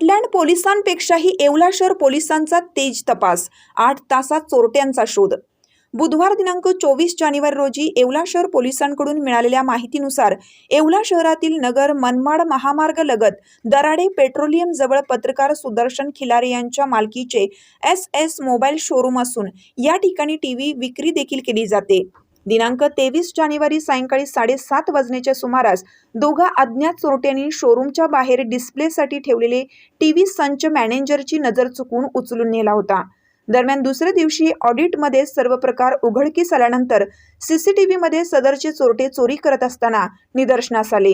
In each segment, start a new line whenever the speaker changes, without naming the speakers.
पाटलँड पोलिसांपेक्षाही येवला शहर पोलिसांचा तेज तपास. आठ तासात चोरट्यांचा शोध. बुधवार दिनांक चोवीस जानेवारी रोजी येवला शहर पोलिसांकडून मिळालेल्या माहितीनुसार येवला शहरातील नगर मनमाड महामार्ग लगत दराडे पेट्रोलियम जवळ पत्रकार सुदर्शन खिलारे यांच्या मालकीचे एस एस मोबाईल शोरूम असून या ठिकाणी टीव्ही विक्री देखील केली जाते. दिनांक तेवीस जानेवारी सायंकाळी साडेसात वाजण्याच्या सुमारास दोघा अज्ञात चोरट्यांनी शोरूमच्या बाहेर डिस्प्लेसाठी ठेवलेले टीव्ही संच मॅनेजरची नजर चुकून उचलून नेला होता. दरम्यान दुसऱ्या दिवशी ऑडिटमध्ये सर्व प्रकार उघडकीस आल्यानंतर सीसीटीव्हीमध्ये सदरचे चोरटे चोरी करत असताना निदर्शनास आले.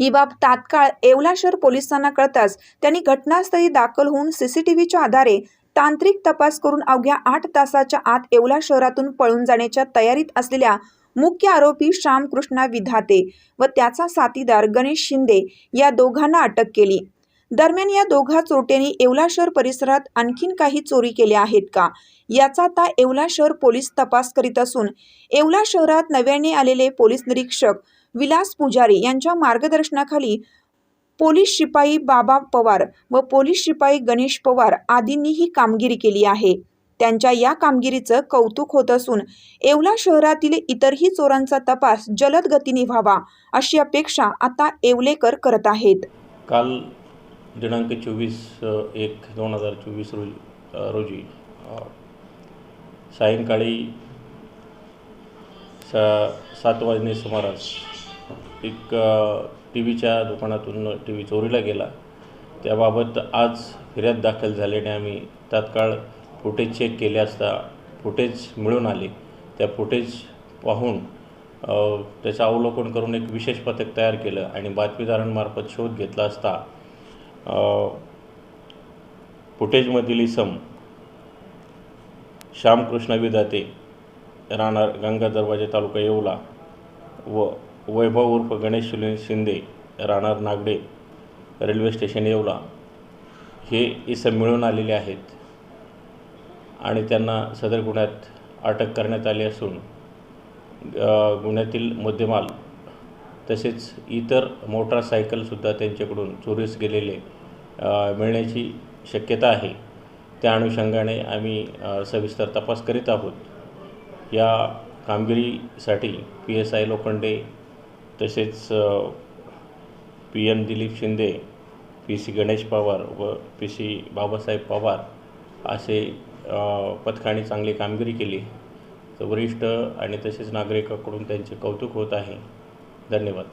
ही बाब तात्काळ येवला शहर पोलिसांना कळताच त्यांनी घटनास्थळी दाखल होऊन सीसीटीव्हीच्या आधारे तांत्रिक तपास करून अवघ्या आठ तासाच्या आत येवला शहरातून पळून जाण्याच्या तयारीत असलेल्या मुख्य आरोपी श्यामकृष्णा विधाते व त्याचा साथीदार गणेश शिंदे या दोघांना अटक केली. दरम्यान या दोघा चोरट्यांनी येवला शहर परिसरात आणखीन काही चोरी केल्या आहेत का? याचा आता येवला शहर पोलीस तपास करीत असून येवला शहरात नव्याने आलेले पोलीस निरीक्षक विलास पुजारी यांच्या मार्गदर्शनाखाली पोलीस शिपाई बाबा पवार व पोलीस शिपाई गणेश पवार आदींनी ही कामगिरी केली आहे. त्यांच्या या कामगिरीचं कौतुक होत असून येवला शहरातील इतरही चोरांचा तपास जलद गतीने व्हावा अशी अपेक्षा आता येवलेकर करत आहेत.
काल दिनांक चोवीस एक दोन हजार चोवीस रोजी रोजी सायंकाळी सा सात वाजने सुमारास एक टी व्हीच्या दुकानातून टी व्ही चोरीला गेला. त्याबाबत आज फिर्याद दाखल झाल्याने आम्ही तात्काळ फुटेज चेक केले असता फुटेज मिळून आले. त्या फुटेज पाहून त्याचं अवलोकन करून एक विशेष पथक तयार केलं आणि बातमीदारांमार्फत शोध घेतला असता फुटेजमधील इसम श्यामकृष्ण विदाते राहणार गंगा दरवाजे तालुका येवला व वैभव उर्फ गणेश सुनील शिंदे राहणार नागडे रेल्वे स्टेशन येवला. हे इसम मिळून आलेले आहेत. आणि त्यांना सदर गुन्ह्यात अटक करण्यात आली असून गुन्ह्यातील मुद्देमाल तसेच इतर मोटारसायकलसुद्धा त्यांच्याकडून चोरीस गेलेले मिळण्याची शक्यता आहे. त्या अनुषंगाने आम्ही सविस्तर तपास करीत आहोत. या कामगिरीसाठी पी एस आय लोखंडे तसेच P M Dilip Shinde P C Ganesh Pawar व पी सी बाबासाहेब पवार असे पथकाने चांगली कामगिरी केली. तर वरिष्ठ आणि तसेच नागरिकाकडून त्यांचे कौतुक होत आहे. धन्यवाद.